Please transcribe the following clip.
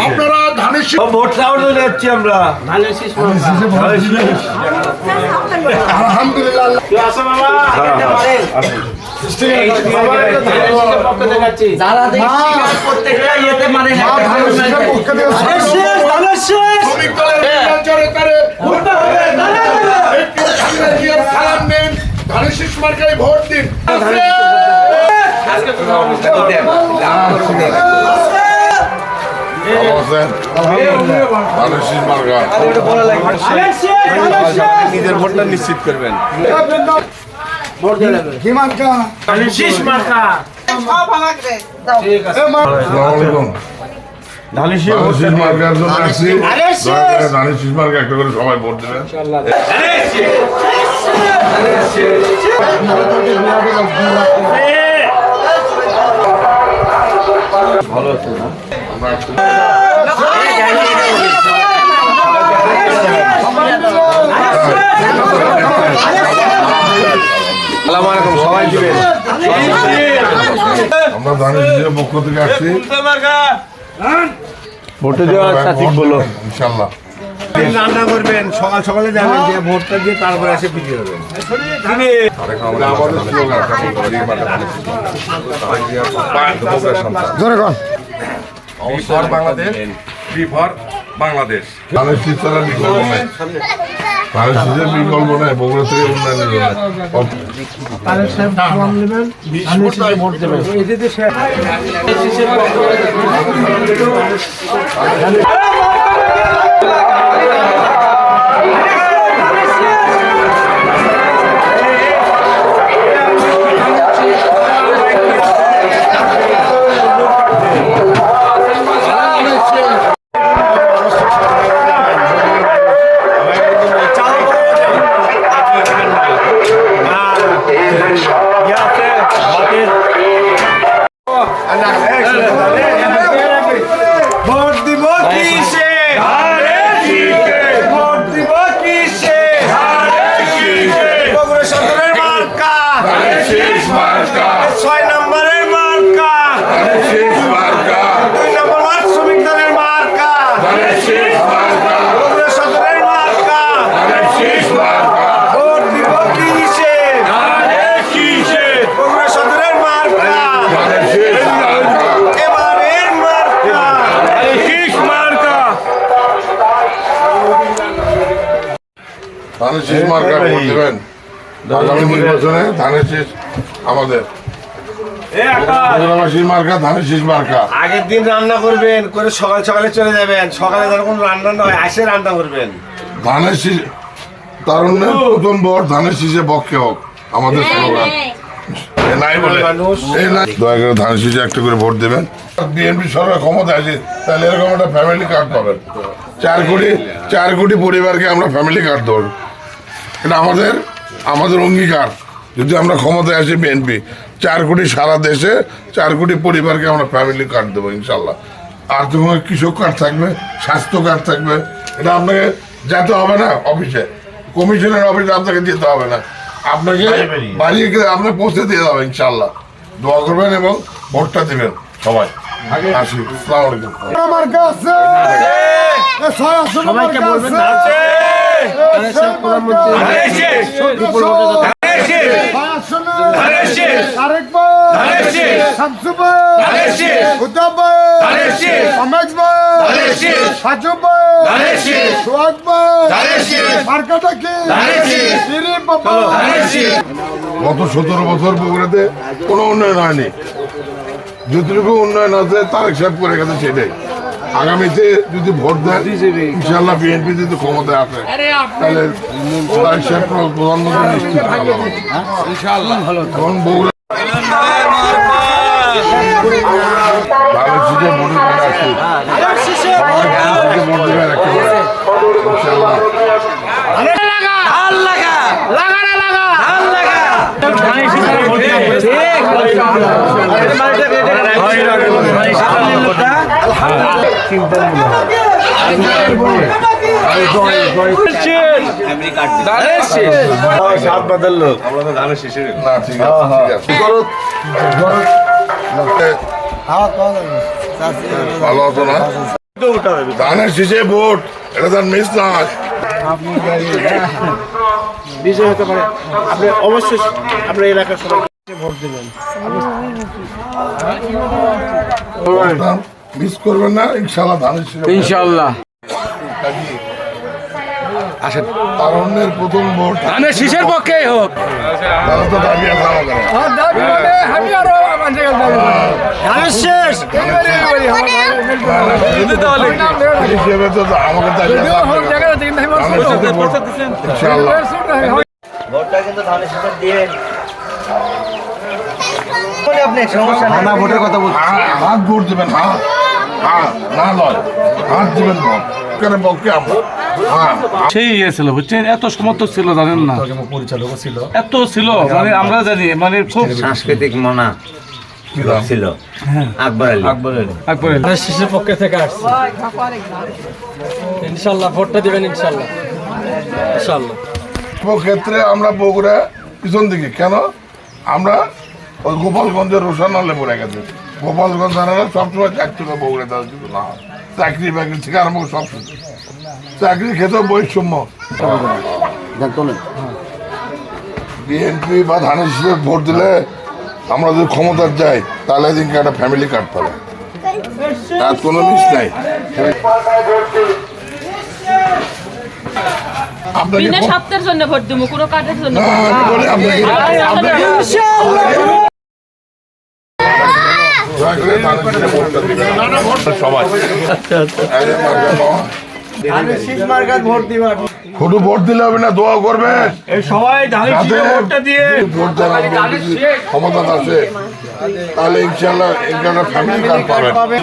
আপনারা ধানের ভোট চাউল যাচ্ছি আমরা। আলহামদুলিল্লাহ। ধানের শীষ। মার্কায় ভোট দিন। নিজের ভোটটা নিশ্চিত করবেন সবাই ভোট দেবেন সবাই দিবেন আমরা ধানের পক্ষ থেকে আসছি। ভোটে দেওয়া চাচিক বলো। ইনশাল্লাহ। রান্না করবেন সকাল সকালে যাবেন যে ভোটটা দিয়ে তারপরে এসে পিছিয়ে যাবেন ধরে বাংলাদেশ। বাংলাদেশ। শীষ ছাড়া বিকল্প নাই শীষের বিকল্প নাই। বগুড়া থেকে উন্নয়নের জন্য ধানের শীষ মার্কা ভোট দেবেন আগামী নির্বাচনে ধানের শীষ আমাদের। আগের দিন রান্না করবেন করে সকাল সকালে চলে যাবেন। সকালে যেন রান্না নয় আসে রান্না করবেন। ধানের শীষ তারুণ্যের প্রথম ভোট ধানের শীষে পক্ষে হোক আমাদের স্লোগান এ নাই বলে। দয়া করে শীষে একটা করে ভোট দেবেন। বিএনপি সরকার ক্ষমতা আছে তাহলে এরকম একটা ফ্যামিলি কার্ড পাবেন। চার কোটি চার কোটি পরিবারকে আমরা ফ্যামিলি কার্ড দেবো। এটা আমাদের আমাদের অঙ্গীকার। যদি আমরা ক্ষমতায় আসি বিএনপি চার কোটি সারা দেশে চার কোটি পরিবারকে আমরা ফ্যামিলি কার্ড দেবো ইনশাল্লাহ। আর তোমার কৃষক কার্ড থাকবে স্বাস্থ্য কার্ড থাকবে। এটা আপনাকে যেতে হবে না অফিসে কমিশনের অফিসে আপনাকে যেতে হবে না। আপনাকে বাড়িয়ে গিয়ে আপনাকে পৌঁছে দিয়ে দেবে ইনশাল্লাহ। দোয়া করবেন এবং ভোটটা দিবেন। সবাই। আসি। আসসালামু আলাইকুম। সবাইকে বলবেন গত সতেরো বছর বগুড়াতে কোনো উন্নয়ন হয়নি যতটুকু উন্নয়ন আছে তারেক সাহেব করে গেছে সেটাই আগামীতে যদি ভোট দেয় ইনশাল্লাহ বিএনপি যদি ক্ষমতায় আসে তাহলে প্রধানমন্ত্রী নিশ্চিত ভালো হবে। এখন বগুড়া ভালো করে ইনশাল্লাহ বাদের লোক। আমরা তো ধানের শেষে না ঠিক আছে ঠিক আছে। ভালো হতো না? ধানের শীষে ভোট। এটা তার মিস না বিজয় হতে পারে। আপনি অবশ্যই আপনার এলাকার সবাই ভোট দেবেন। মিস করবেন না ইনশাল্লাহ ধানের শীষে ইনশাআল্লাহ আসেন। তারণ্যের প্রথম ভোট। ধানের শীষের পক্ষেই হোক। তাহলে তো দাবি আছে আমাদের হিসেবে তো আমাকে দাবি ইনশাল্লাহ। ভোটটা কিন্তু ধানের সাথে দিয়ে আপনি সমস্যা ভোটের কথা বলছি। হ্যাঁ, হাত ভোট দেবেন হাত। হ্যাঁ না হাত দিবেন কেন আমরা হ্যাঁ। সেই ইয়ে ছিল বুঝছেন? এত সমর্থক ছিল জানেন না? পরিচালকও ছিল। এত ছিল মানে আমরা জানি মানে খুব সাংস্কৃতিক মনা ছিল। আকবর আলী। একবারে শিশুর পক্ষে থেকে আসছি। ইনশাল্লাহ ভোটটা দিবেন ইনশাল্লাহ। ইনশাল্লাহ। ক্ষেত্রে আমরা বগুড়া পিছন দিকে। কেন? আমরা ওই গোপালগঞ্জের রোশন হলে পড়ে গেছে। গোপালগঞ্জ থানারা সবসময় চাকরি করে বগুড়া দেওয়া কিন্তু না চাকরি বাকরি থেকে আরম্ভ সব। চাকরি খেতেও বৈষম্য বিএনপি বা ধানের শীষে ভোট দিলে আমরা যদি ক্ষমতার যাই তাহলে দিনকে একটা ফ্যামিলি কার্ড পাবে তার কোনো মিস নাই আপনাকে জন্য ভোট দিব কোনো কাজের জন্য না, ভোট আমি বলি আপনাকে আপনাকে দয়া করে ধানের শীষে ভোটটা দিবেন। সবাই। শুধু ভোট দিলে হবে না দোয়া করবে। সবাই ভোট ক্ষমতা আছে তাহলে ইনশাল্লাহ এখানে ফ্যামিলি কার্ড পাবেন